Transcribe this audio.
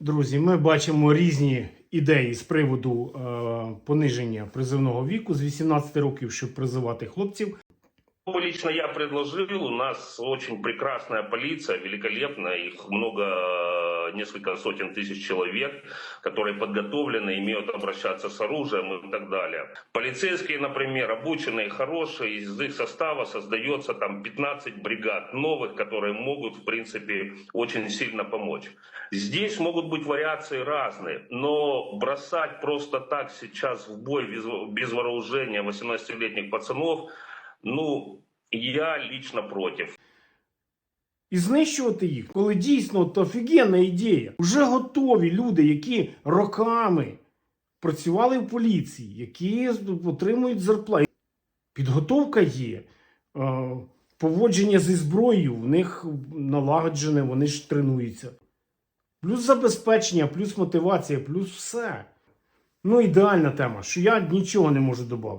Друзі, ми бачимо різні ідеї з приводу е, пониження призивного віку з 18 років, щоб призивати хлопців. Лично я предложил, у нас очень прекрасная полиция, великолепная, их много, несколько сотен тысяч человек, которые подготовлены, умеют обращаться с оружием и так далее. Полицейские, например, обученные, хорошие, из их состава создается там 15 бригад новых, которые могут, в принципе, очень сильно помочь. Здесь могут быть вариации разные, но бросать просто так сейчас в бой без, без вооружения 18-летних пацанов, ну, я лично против. І знищувати їх, коли дійсно от офігенна ідея. Вже готові люди, які роками працювали в поліції, які отримують зарплату. Підготовка є, е, поводження зі зброєю в них налагоджене, вони ж тренуються. Плюс забезпечення, плюс мотивація, плюс все. Ну, ідеальна тема, що я нічого не можу додати.